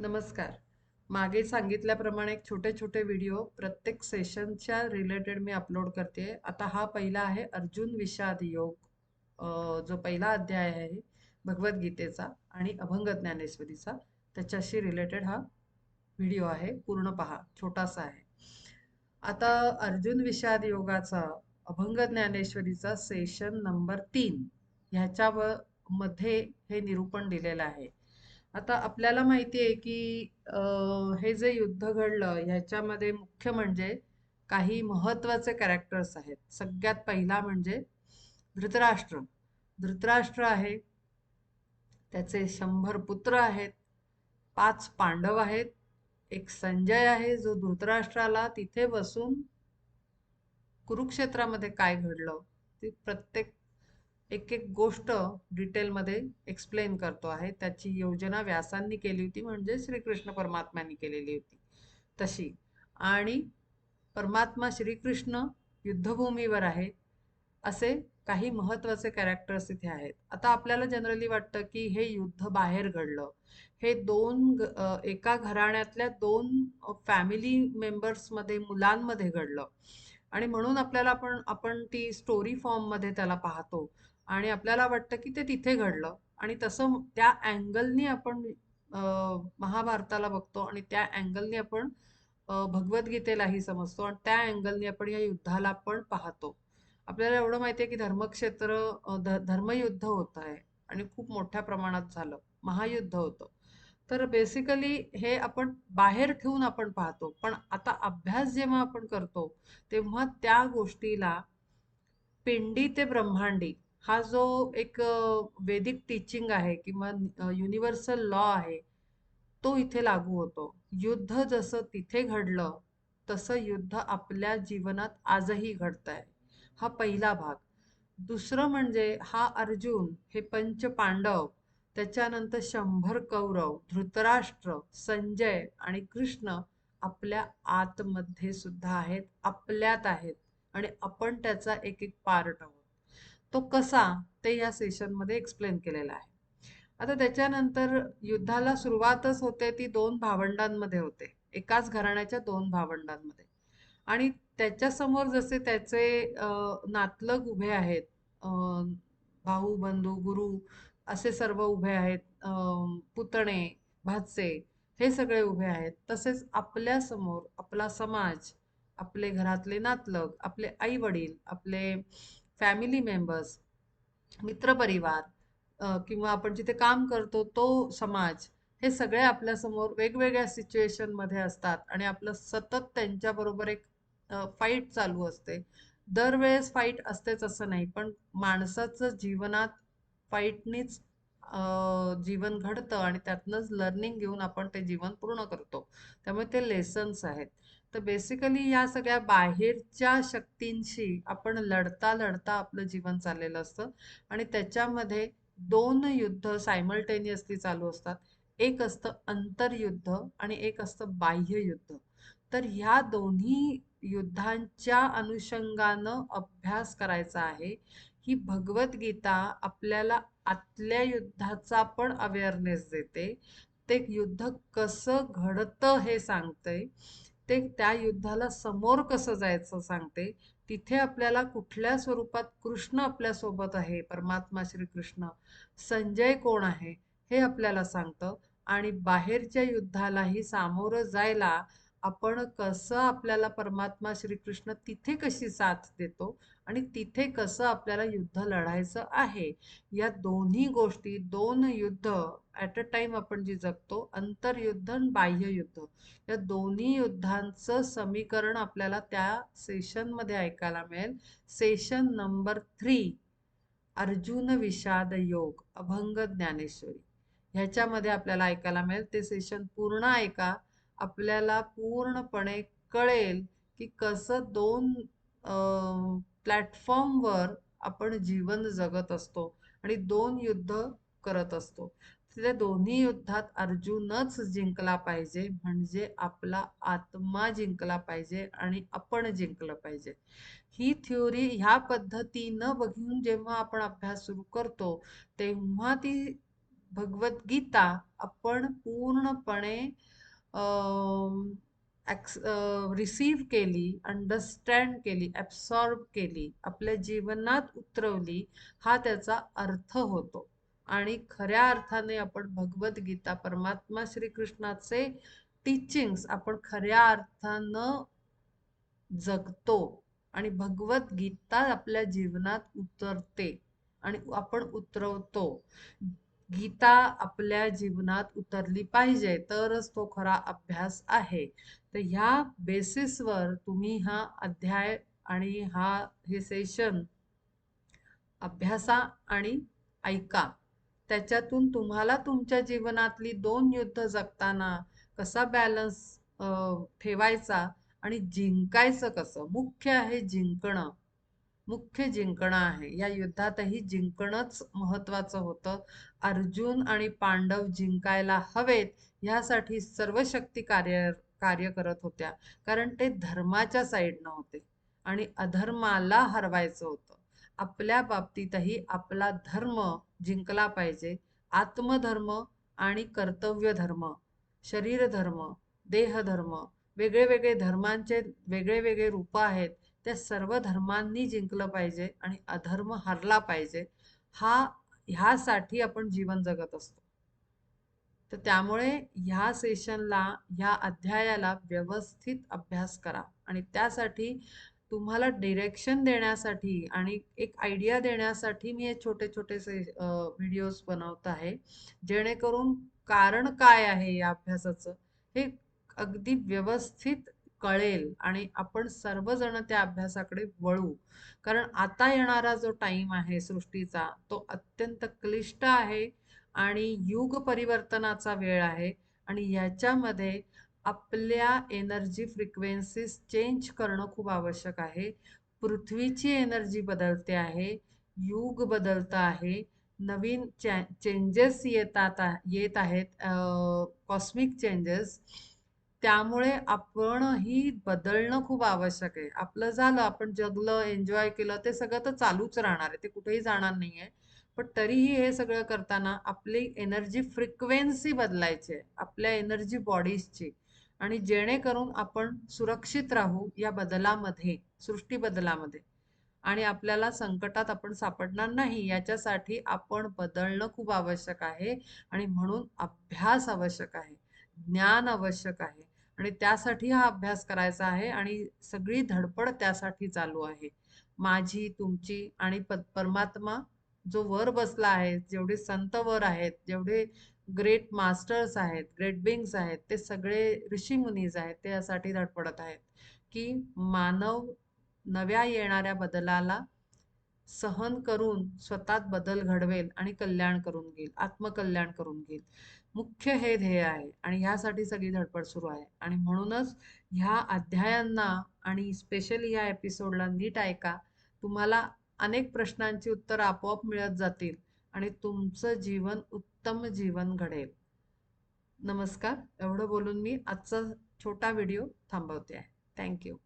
नमस्कार. मागे सांगितल्याप्रमाणे एक छोटे छोटे व्हिडिओ प्रत्येक सेशनच्या रिलेटेड मी अपलोड करते. आता हा पहिला आहे अर्जुन विषाद योग. जो पहिला अध्याय आहे भगवद्गीतेचा आणि अभंग ज्ञानेश्वरीचा. त्याच्याशी रिलेटेड हा व्हिडिओ आहे. पूर्ण पहा. छोटासा आहे. आता अर्जुन विषाद योगाचा अभंग ज्ञानेश्वरीचा सेशन नंबर तीन. ह्याच्या व- मध्ये हे निरूपण दिलेलं आहे. आता आपल्याला माहिती आहे की अं, हे जे युद्ध घडलं ह्याच्यामध्ये मुख्य म्हणजे काही महत्त्वाचे कॅरेक्टर्स आहेत. सगळ्यात पहिला म्हणजे धृतराष्ट्र. धृतराष्ट्र आहे. त्याचे शंभर पुत्र आहेत. पाच पांडव आहेत. एक संजय आहे जो धृतराष्ट्राला तिथे बसून कुरुक्षेत्रामध्ये काय घडलं ते प्रत्येक एक एक गोष्ट डिटेलमध्ये एक्सप्लेन करतो आहे. त्याची योजना व्यासांनी केली होती म्हणजे श्रीकृष्ण परमात्म्यांनी केलेली होती. तशी. आणि परमात्मा श्रीकृष्ण युद्धभूमीवर आहे असे काही महत्त्वाचे कॅरेक्टर्स इथे आहेत. आता आपल्याला जनरली वाटतं की हे युद्ध बाहेर घडलं. हे दोन ग- एका घराण्यातल्या दोन फॅमिली मेंबर्समध्ये मुलांमध्ये घडलं. आणि म्हणून आपल्याला आपण आपण ती स्टोरी फॉर्ममध्ये त्याला पाहतो. आणि आपल्याला वाटतं की ते तिथे घडलं. आणि तसं त्या अँगलनी आपण महाभारताला बघतो आणि त्या अँगलनी आपण भगवद्गीतेलाही समजतो आणि त्या अँगलनी आपण या युद्धाला पण पाहतो. आपल्याला एवढं माहिती आहे की धर्मक्षेत्र ध- धर्मयुद्ध होत आहे आणि खूप मोठ्या प्रमाणात झालं. महायुद्ध होतं. तर बेसिकली हे आपण बाहेर ठेवून आपण पाहतो. पण आता अभ्यास जेव्हा आपण करतो तेव्हा त्या गोष्टीला पिंडी ते ब्रह्मांडी हा जो एक अ, वेदिक टीचिंग आहे किंवा युनिव्हर्सल लॉ आहे तो इथे लागू होतो. युद्ध जसं तिथे घडलं तसं युद्ध आपल्या जीवनात आजही घडत आहे हा पहिला भाग. दुसरं म्हणजे हा अर्जुन हे पंच पांडव त्याच्यानंतर शंभर कौरव धृतराष्ट्र संजय आणि कृष्ण आपल्या आतमध्ये सुद्धा आहेत आपल्यात आहेत आणि आपण त्याचा एक एक पार्ट आहोत. तो कसा ते या सेशनमध्ये एक्सप्लेन केलेला आहे. आता त्याच्यानंतर युद्धाला सुरुवातच होते ती दोन भावंडांमध्ये होते. एकाच घराण्याच्या दोन भावंडांमध्ये. आणि त्याच्यासमोर जसे त्याचे नातलग उभे आहेत भाऊ बंधू गुरु असे सर्व उभे आहेत पुतणे भाचे हे सगळे उभे आहेत. तसेच आपल्यासमोर आपला समाज आपले घरातले नातलग आपले आई वडील आपले फॅमिली मेंबर्स मित्रपरिवार किंवा आपण जिथे काम करतो तो समाज हे सगळे आपल्यासमोर वेगवेगळ्या सिच्युएशनमध्ये असतात आणि आपलं सतत त्यांच्याबरोबर एक फाईट चालू असते. दरवेळेस फाईट असतेच असं नाही पण माणसाचं जीवनात फाईटनीच जीवन घडतं आणि त्यातनंच लर्निंग घेऊन आपण ते जीवन पूर्ण करतो. त्यामुळे ते लेसन्स आहेत. तर बेसिकली या सगळ्या बाहेरच्या शक्तींशी आपण लढता लढता आपलं जीवन चाललेलं असतं. आणि त्याच्यामध्ये दोन युद्ध सायमल्टेनियसली चालू असतात. एक असतं अंतर्युद्ध आणि एक असतं बाह्य युद्ध. तर ह्या दोन्ही युद्धांच्या अनुषंगानं अभ्यास करायचा आहे ही भगवद्गीता आपल्याला आतल्या युद्धाचा पण अवेअरनेस देते. ते युद्ध कसं घडतं हे सांगते ते त्या युद्धाला समोर कसं जायचं सांगते? तिथे आपल्याला कुठल्या स्वरूपात कृष्ण आपल्यासोबत आहे? परमात्मा श्रीकृष्ण. संजय कोण आहे? हे आपल्याला सांगतं. आणि बाहेरच्या युद्धालाही सामोरं जायला आपण कसं आपल्याला परमात्मा श्रीकृष्ण तिथे कशी साथ देतो आणि तिथे कसं आपल्याला युद्ध लढायचं आहे या दोन्ही गोष्टी दोन युद्ध ॲट अ टाइम आपण जी जगतो अंतर्युद्ध आणि बाह्य युद्ध या दोन्ही युद्धांचं समीकरण आपल्याला त्या सेशनमध्ये ऐकायला मिळेल. सेशन नंबर थ्री अर्जुन विषाद योग अभंग ज्ञानेश्वरी. ह्याच्यामध्ये आपल्याला ऐकायला मिळेल. ते सेशन पूर्ण ऐका. आपल्याला पूर्णपणे कळेल की कसं दोन प्लॅटफॉर्मवर आपण जीवन जगत असतो आणि दोन युद्ध करत असतो. त्या दोन्ही युद्धात अर्जुनच जिंकला पाहिजे म्हणजे आपला आत्मा जिंकला पाहिजे आणि आपण जिंकलं पाहिजे. ही थिओरी ह्या पद्धतीनं बघून जेव्हा आपण अभ्यास सुरू करतो तेव्हा ती भगवद्गीता आपण पूर्णपणे रिसीव्ह केली अंडरस्टँड केली ॲब्सॉर्ब केली आपल्या जीवनात उतरवली हा त्याचा अर्थ होतो. आणि खऱ्या अर्थाने आपण भगवद्गीता परमात्मा श्रीकृष्णाचे टीचिंग्स आपण खऱ्या अर्थानं जगतो आणि भगवद्गीता आपल्या जीवनात उतरते आणि आपण उतरवतो. गीता आपल्या जीवनात उतरली पाहिजे तरच तो खरा अभ्यास आहे. तर ह्या बेसिसवर तुम्ही हा अध्याय आणि हा हे सेशन अभ्यासा आणि ऐका. त्याच्यातून तुम्हाला तुमच्या जीवनातली दोन युद्ध जगताना कसा बॅलन्स ठेवायचा आणि जिंकायचं कसं? मुख्य आहे जिंकणं. मुख्य जिंकणं आहे. या युद्धातही जिंकणंच महत्वाचं होतं. अर्जुन आणि पांडव जिंकायला हवेत ह्यासाठी सर्व शक्ती कार्य कार्य करत होत्या. कारण ते धर्माच्या साईडनं होते आणि अधर्माला हरवायचं होतं. आपल्या बाबतीतही आपला धर्म जिंकला पाहिजे. आत्मधर्म आणि कर्तव्य धर्म शरीर धर्म देहधर्म वेगळे वेगळे धर्मांचे वेगळे वेगळे रूप आहेत. त्या सर्व धर्मांनी जिंकलं पाहिजे आणि अधर्म हरला पाहिजे हा ह्यासाठी आपण जीवन जगत असतो. तर त्यामुळे ह्या सेशनला ह्या अध्यायाला व्यवस्थित अभ्यास करा आणि त्यासाठी तुम्हाला डिरेक्शन देण्यासाठी आणि एक आयडिया देण्यासाठी मी हे छोटे छोटे से व्हिडिओज बनवत आहे जेणेकरून कारण काय आहे या अभ्यासाचं हे अगदी व्यवस्थित कळेल आणि आपण सर्वजण त्या अभ्यासाकडे वळू. कारण आता येणारा जो टाईम आहे सृष्टीचा तो अत्यंत क्लिष्ट आहे आणि युग परिवर्तनाचा वेळ आहे आणि याच्यामध्ये आपल्या एनर्जी फ्रिक्वेन्सीज चेंज करणं खूप आवश्यक आहे. पृथ्वीची एनर्जी बदलते आहे युग बदलतं आहे नवीन चेंजेस येतात येत आहेत कॉस्मिक चेंजेस त्यामुळे आपण ही बदलणं खूप आवश्यक आहे. आपलं झालं आपण जगलं एन्जॉय केलं ते सगळं तर चालूच राहणार आहे. ते कुठेही जाणार नाही आहे पण तरीही हे सगळं करताना आपली एनर्जी फ्रिक्वेन्सी बदलायची आहे. आपल्या एनर्जी बॉडीजची आणि जेणेकरून आपण सुरक्षित राहू या बदलामध्ये सृष्टी बदलामध्ये. आणि आपल्याला संकटात आपण सापडणार नाही याच्यासाठी आपण बदलणं खूप आवश्यक आहे. आणि म्हणून अभ्यास आवश्यक आहे. ज्ञान आवश्यक आहे. आणि त्यासाठी हा अभ्यास करायचा आहे आणि सगळी धडपड त्यासाठी चालू आहे. माझी तुमची आणि परमात्मा जो वर बसला आहे जेवढे संत वर आहेत जेवढे ग्रेट मास्टर्स आहेत ग्रेट बिंग्स आहेत ते सगळे ऋषी मुनीज आहेत ते यासाठी धडपडत आहेत की मानव नव्या येणाऱ्या बदलाला सहन करून स्वतःत बदल घडवेल आणि कल्याण करून घेईल आत्मकल्याण करून घेईल. मुख्य हे ध्येय आहे आणि ह्यासाठी सगळी धडपड सुरू आहे. आणि म्हणूनच ह्या अध्यायांना आणि स्पेशली ह्या एपिसोडला नीट ऐका. तुम्हाला अनेक प्रश्नांची उत्तर आपोआप मिळत जातील आणि तुमचं जीवन उत्तम जीवन घडेल. नमस्कार. एवढं बोलून मी आजचा छोटा व्हिडिओ थांबवते आहे. थँक्यू